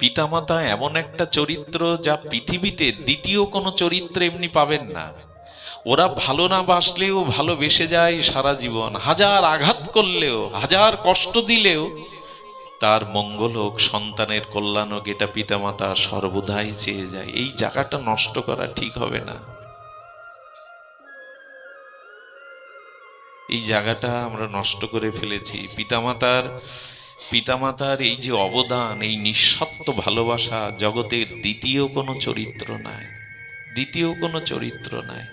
পিতামাতা এমন একটা চরিত্র যা পৃথিবীতে দ্বিতীয় কোনো চরিত্র এমনি পাবেন না। ওরা ভালো না বাসলেও ভালোবেসে যায় সারা জীবন। হাজার আঘাত করলেও, হাজার কষ্ট দিলেও তার মঙ্গল হোক, সন্তানের কল্যাণ হোক, এটা পিতামাতা সর্বদাই চেয়ে যায়। এই জায়গাটা নষ্ট করা ঠিক হবে না। এই জায়গাটা আমরা নষ্ট করে ফেলেছি। পিতামাতার পিতামাতার এই যে অবদান, এই নিঃস্বার্থ ভালোবাসা জগতের দ্বিতীয় কোনো চরিত্র নাই, দ্বিতীয় কোনো চরিত্র নাই।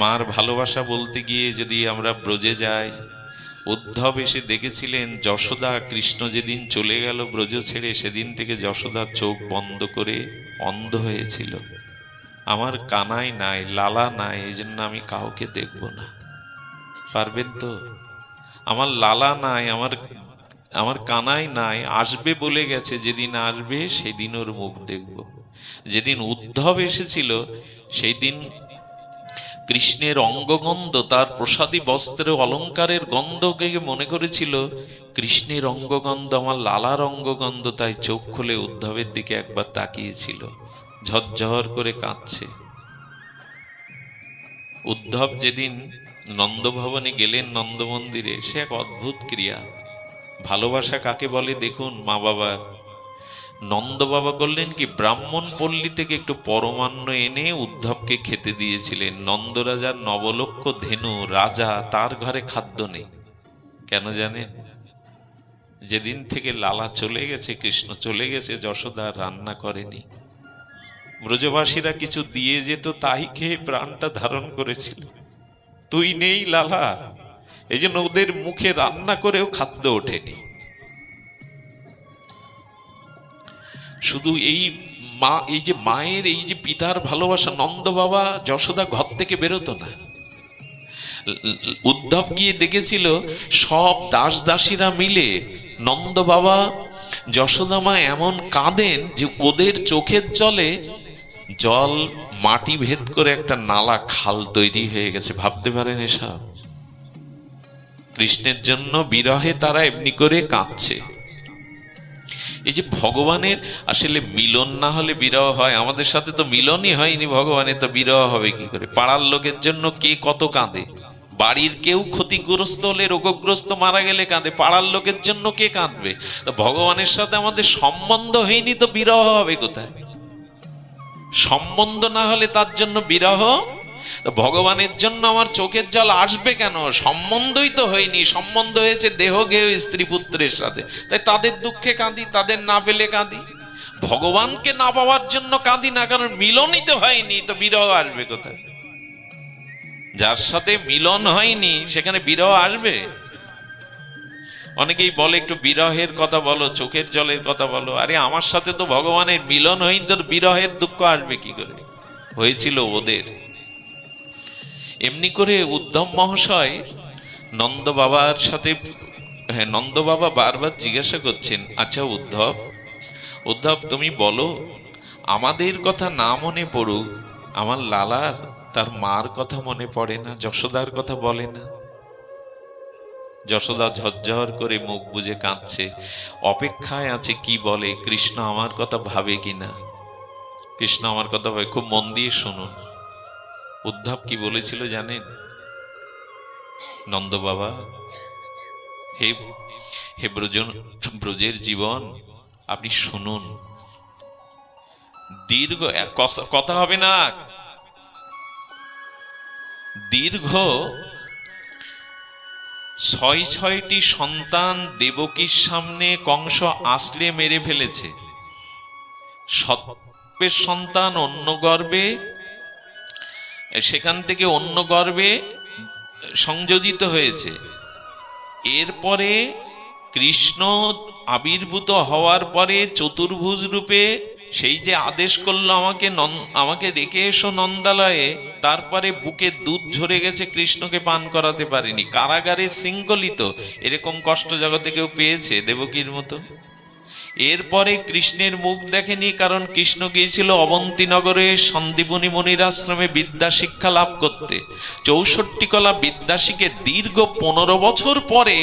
মার ভালোবাসা বলতে গিয়ে যদি আমরা ব্রজে যাই, উদ্ধব এসে দেখেছিলেন যশোদা কৃষ্ণ যেদিন চলে গেল ব্রজ ছেড়ে, সেদিন থেকে যশোদা চোখ বন্ধ করে অন্ধ হয়েছিল। আমার কানাই নাই, লালা নাই, এই জন্য আমি কাউকে দেখব না। পারবেন তো? আমার লালা নাই, আমার আমার কানাই নাই, আসবে বলে গেছে, যেদিন আসবে সেদিন ওর মুখ দেখব। যেদিন উদ্ধব এসেছিল সেই দিন কৃষ্ণের অঙ্গগন্ধ, তার প্রসাদী বস্ত্রের অলঙ্কারের গন্ধকে মনে করেছিল? কৃষ্ণের অঙ্গগন্ধ, আমার লালার অঙ্গগন্ধ, তাই চোখ খুলে উদ্ধবের দিকে একবার তাকিয়েছিল। ঝরঝর করে কাঁদছে। উদ্ধব যেদিন নন্দভবনে গেলেন নন্দ মন্দিরে সে এক অদ্ভুত ক্রিয়া। ভালোবাসা কাকে বলে দেখুন, মা বাবা? নন্দ বাবা করলেন কি, ব্রাহ্মণ পল্লী থেকে একটু পরমান্ন এনে উদ্ধবকে খেতে দিয়েছিলেন। নন্দরাজার নবলক্ষ, ধেনু, রাজা, তার ঘরে খাদ্য নেই। কেন জানেন? যেদিন থেকে লালা চলে গেছে, কৃষ্ণ চলে গেছে, যশোদা রান্না করেনি। ব্রজবাসীরা কিছু দিয়ে যেত, তাই খেয়ে প্রাণটা ধারণ করেছিল। তুই নেই লালা এই জন্য ওদের মুখে রান্না করেও খাদ্য ওঠেনি। শুধু এই মা, এই যে মায়ের, এই যে পিতার ভালোবাসা, নন্দ বাবা যশোদা ঘর থেকে বেরোতো না। উদ্ধব গিয়ে দেখেছিল সব দাস দাসীরা মিলে নন্দ বাবা, যশোদা মা এমন কাঁদেন যে ওদের চোখের জলে জল, মাটি ভেদ করে একটা নালা খাল তৈরি হয়ে গেছে। ভাবতে পারেন এসব? কৃষ্ণের জন্য বিরহে তারা এমনি করে কাঁদছে। এই যে ভগবানের আসলে মিলন না হলে বিরহ হয়, আমাদের সাথে তো মিলনই হয়নি ভগবানের, তো বিরহ হবে কি করে? পাড়ার লোকের জন্য কে কত কাঁদে? বাড়ির কেউ ক্ষতিগ্রস্ত হলে, রোগগ্রস্ত মারা গেলে কাঁদে, পাড়ার লোকের জন্য কে কাঁদবে? তো ভগবানের সাথে আমাদের সম্বন্ধ হয়নি, তো বিরহ হবে কোথায়? সম্বন্ধ না হলে তার জন্য বিরহ ভগবানের জন্য আমার চোখের জল আসবে কেন? সম্বন্ধই তো হয়নি। সম্বন্ধ হয়েছে দেহ গেহ স্ত্রী পুত্রের সাথে। তাই তাদের দুঃখে কাঁদি, তাদের না পেলে কাঁদি। ভগবানকে না পাওয়ার জন্য কাঁদি না কারণ মিলনই তো হয়নি, তো বিরহ আসবে কোথায়? যার সাথে মিলন হয়নি, সেখানে বিরহ আসবে? অনেকেই বলে, একটু বিরহের কথা বলো, চোখের জলের কথা বলো। আরে, আমার সাথে তো ভগবানের মিলন হয়নি তো বিরহের দুঃখ আসবে কি করে? হয়েছিল ওদের। এমনি করে উদ্ধম মহাশয় নন্দ বাবার সাথে হ্যাঁ নন্দ বাবা বারবার জিজ্ঞাসা করছেন আচ্ছা উদ্ধব উদ্ধব তুমি বলো, আমাদের কথা না মনে পড়ুক, আমার লালার, তার মার কথা মনে পড়ে না, যশোদার কথা বলে না? যশোদা ঝরঝর করে মুখ বুজে কাঁদছে, অপেক্ষায় আছে কি বলে, কৃষ্ণ আমার কথা ভাবে কিনা? কৃষ্ণ আমার কথা ভাবে, খুব মন দিয়ে শুনুন। উদ্ধব কি বলেছিল জানেন? নন্দ বাবা, হে হে ব্রজ ব্রজের জীবন, আপনি শুনুন। দীর্ঘ কথা হবে না। দীর্ঘ ছয় ছয়টি সন্তান দেবকীর সামনে কংস আসলে মেরে ফেলেছে। সত্যের সন্তান অন্য গর্বে সেখান থেকে অন্য গর্বে সংযোজিত হয়েছে। এরপরে কৃষ্ণ আবির্ভূত হওয়ার পরে চতুর্ভুজ রূপে সেই যে আদেশ করল আমাকে আমাকে রেখে এসো নন্দালয়ে, তারপরে বুকে দুধ ঝরে গেছে, কৃষ্ণকে পান করাতে পারেনি। কারাগারে শৃঙ্খলিত, এরকম কষ্ট জগতে কেউ পেয়েছে দেবকীর মতো? এরপরে কৃষ্ণের মুখ দেখেনি কারণ কৃষ্ণ গিয়েছিল অবন্তীনগরে সন্দীপনী মনির আশ্রমে বিদ্যা শিক্ষা লাভ করতে। চৌষট্টি কলা বিদ্যাশিকে দীর্ঘ পনেরো বছর পরে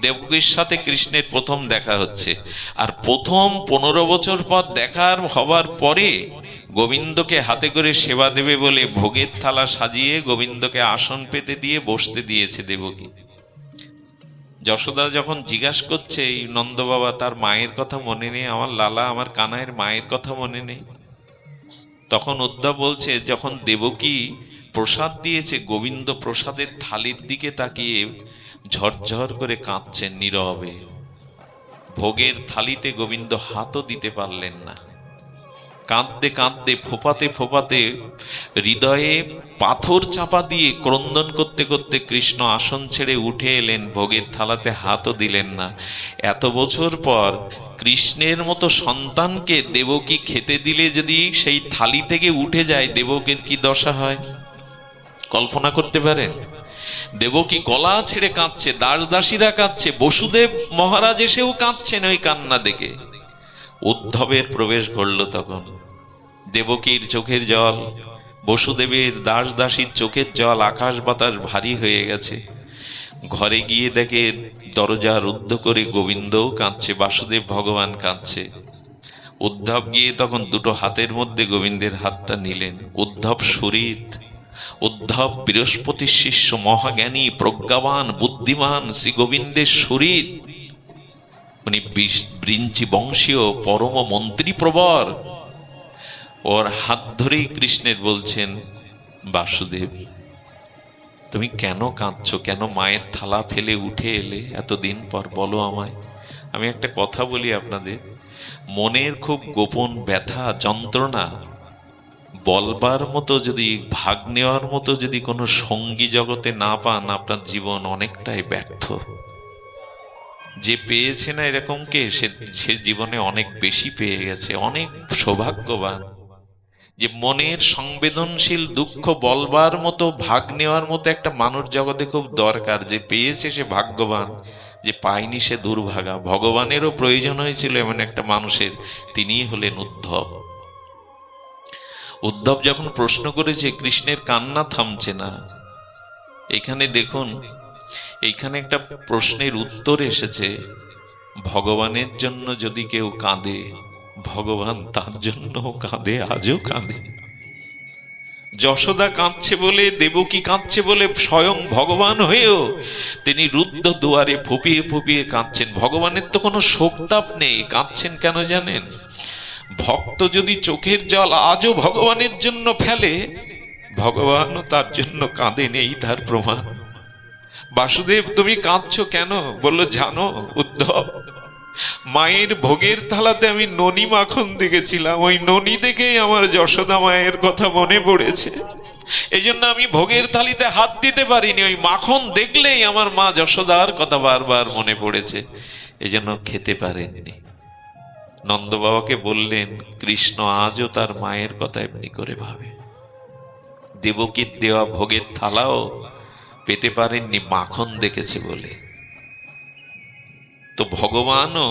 দেবকীর সাথে কৃষ্ণের প্রথম দেখা হচ্ছে। আর প্রথম পনেরো বছর পর দেখার হবার পরে গোবিন্দকে হাতে করে সেবা দেবে বলে ভোগের থালা সাজিয়ে গোবিন্দকে আসন পেতে দিয়ে বসতে দিয়েছে দেবকী। যশোদা যখন জিজ্ঞাসা করছে, এই নন্দ বাবা তার মায়ের কথা মনে নেই? আমার লালা, আমার কানাইয়ের মায়ের কথা মনে নেই? তখন উদ্ধব বলছে, যখন দেবকী প্রসাদ দিয়েছে, গোবিন্দ প্রসাদের থালির দিকে তাকিয়ে ঝরঝর করে কাঁদছেন নীরবে। ভোগের থালিতে গোবিন্দ হাতও দিতে পারলেন না। কাঁদতে কাঁদতে, ফোপাতে ফোপাতে, হৃদয়ে পাথর চাপা দিয়ে ক্রন্দন করতে করতে কৃষ্ণ আসন ছেড়ে উঠে এলেন, ভোগের থালাতে হাতও দিলেন না। এত বছর পর কৃষ্ণের মতো সন্তানকে দেবকী খেতে দিলে যদি সেই থালি থেকে উঠে যায়, দেবকের কি দশা হয়? কল্পনা করতে পারেন? দেবকী গলা ছেড়ে কাঁদছে দাস দাসীরা কাঁদছে, বসুদেব মহারাজ এসেও কাঁদছেন ওই কান্না দেখে। উদ্ধবের প্রবেশ ঘটল তখন। দেবকীর চোখের জল, বসুদেবের দাস দাসীর চোখের জল আকাশ বাতাস ভারী হয়ে গেছে। ঘরে গিয়ে দেখে দরজা রুদ্ধ করে গোবিন্দও কাঁদছে, বাসুদেব ভগবান কাঁদছে। উদ্ধব গিয়ে তখন দুটো হাতের মধ্যে গোবিন্দের হাতটা নিলেন। উদ্ধব শরীর উদ্ধব বৃহস্পতির শিষ্য, মহাজ্ঞানী, প্রজ্ঞাবান, বুদ্ধিমান শ্রী গোবিন্দের শরীর উনি বৃঞ্চি বংশীয় পরম মন্ত্রী প্রবর। ওর হাত ধরেই কৃষ্ণের বলছেন, বাসুদেব, তুমি কেন কাঁদছ? কেন মায়ের থালা ফেলে উঠে এলে এতদিন পর? বলো আমায়। আমি একটা কথা বলি আপনাদের। মনের খুব গোপন ব্যথা, যন্ত্রণা, বলবার মতো যদি, ভাগ নেওয়ার মতো যদি কোনো সঙ্গী জগতে না পান, আপনার জীবন অনেকটাই ব্যর্থ। যে পেয়েছে না এরকমকে সে সে জীবনে অনেক বেশি পেয়ে গেছে, অনেক সৌভাগ্যবান। যে মনের সংবেদনশীল দুঃখ বলবার মতো, ভাগ নেওয়ার মতো একটা মানুষ জগতে খুব দরকার। যে পেয়েছে সে ভাগ্যবান, যে পায়নি সে দুর্ভাগা। ভগবানেরও প্রয়োজন হয়েছিল এমন একটা মানুষের তিনিই হলেন উদ্ধব। উদ্ধব যখন প্রশ্ন করেছে, কৃষ্ণের কান্না থামছে না। এখানে দেখুন এইখানে একটা প্রশ্নের উত্তর এসেছে, ভগবানের জন্য যদি কেউ কাঁদে, ভগবান তার জন্য কাঁদে, আজও কাঁদে। যশোদা কাঁদছে বলে, দেবকী কাঁদছে বলে স্বয়ং ভগবান হয়েও তিনি রুদ্ধ দুয়ারে ফুপিয়ে ফুপিয়ে কাঁদছেন। ভগবানের তো কোনো শোকতাপ নেই, কাঁদছেন কেন জানেন? ভক্ত যদি চোখের জল আজও ভগবানের জন্য ফেলে, ভগবানও তার জন্য কাঁদে নেই তার প্রমাণ। বাসুদেব, তুমি কাঁদছো কেন? বলল, জানো, উদ্ধব, মায়ের ভোগের থালাতে আমি ননি মাখন দেখেছিলাম। ওই ননি দেখেই আমার যশোদা মায়ের কথা মনে পড়েছে। এই জন্য আমি ভোগের থালিতে হাত দিতে পারিনি। ওই মাখন দেখলেই আমার মা যশোদার কথা বারবার মনে পড়েছে। এই জন্য খেতে পারেননি। নন্দ বাবাকে বললেন, কৃষ্ণ আজও তার মায়ের কথা এমনি করে ভাবে। দেবকীর দেওয়া ভোগের থালাও পেতে পারেননি, মাখন দেখেছে বলে। তো ভগবানও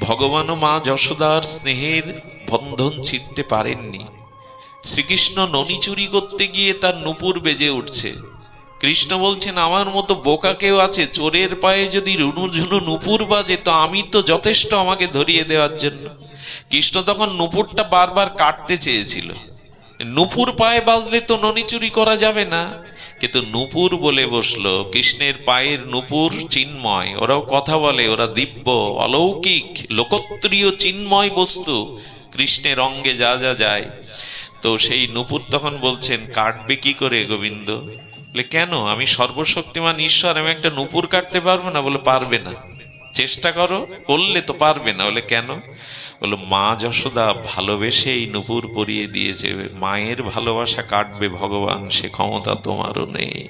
ভগবানও মা যশোদার স্নেহের বন্ধন ছিঁড়তে পারেননি। শ্রীকৃষ্ণ ননি চুরি করতে গিয়ে তার নুপুর বেজে উঠছে। কৃষ্ণ বলছেন, আমার মতো বোকা কেউ আছে? চোরের পায়ে যদি রুনু ঝুনু নুপুর বাজে, তো আমি তো যথেষ্ট আমাকে ধরিয়ে দেওয়ার জন্য। কৃষ্ণ তখন নুপুরটা বারবার কাটতে চেয়েছিল। নুপুর পায়ে বাজলে তো ননি চুরি করা যাবে না। কিন্তু নুপুর বলে বসল, কৃষ্ণের পায়ের নুপুর চিন্ময়। ওরাও কথা বলে, ওরা দিব্য, অলৌকিক, লোকত্রিয় চিন্ময় বস্তু। কৃষ্ণের অঙ্গে যা যা যায়। তো সেই নুপুর তখন বলছেন, কাটবে কি করে গোবিন্দ? বলে, কেন? আমি সর্বশক্তিমান ঈশ্বর, আমি একটা নুপুর কাটতে পারব না? বলে, পারবে না। চেষ্টা করো, করলে তো পারবে না বলে কেন? বলো মা যশোদা ভালোবেসে এই নুপুর পরিয়ে দিয়েছে, মায়ের ভালোবাসা কাটবে ভগবান, সে ক্ষমতা তোমারও নেই।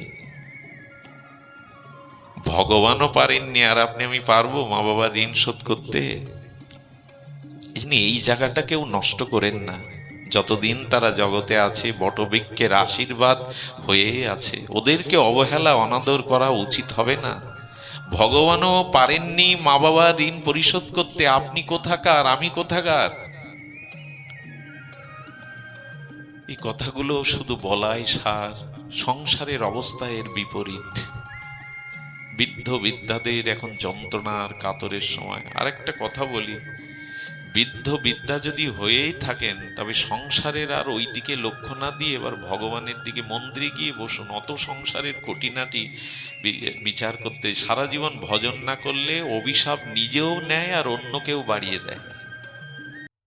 ভগবানও পারেননি, আর আপনি, আমি পারব মা বাবার ঋণ শোধ করতে? এই এই জায়গাটা কেউ নষ্ট করেন না। যতদিন তারা জগতে আছে, বটবৃক্ষের আশীর্বাদ হয়ে আছে, ওদেরকে অবহেলা, অনাদর করা উচিত হবে না। ভগবানও পারেননি মা বাবার ঋণ পরিশোধ করতে। আপনি কোথাকার? আমি কোথাকার? এই কথাগুলো শুধু বলাই সার। সংসারের অবস্থা এর বিপরীত। বৃদ্ধ বিদ্যাদের এখন যন্ত্রণার কাতরের সময়। আরেকটা কথা বলি। বৃদ্ধ বিদ্যা যদি হয়েই থাকেন, তবে সংসারের আর ওই দিকে লক্ষ্য না দিয়ে এবার ভগবানের দিকে মন্দিরে গিয়ে বসুন। অত সংসারের খুঁটিনাটি বিচার করতে সারা জীবন ভজন না করলে অভিশাপ নিজেও নেয় আর অন্যকেও বাড়িয়ে দেয়।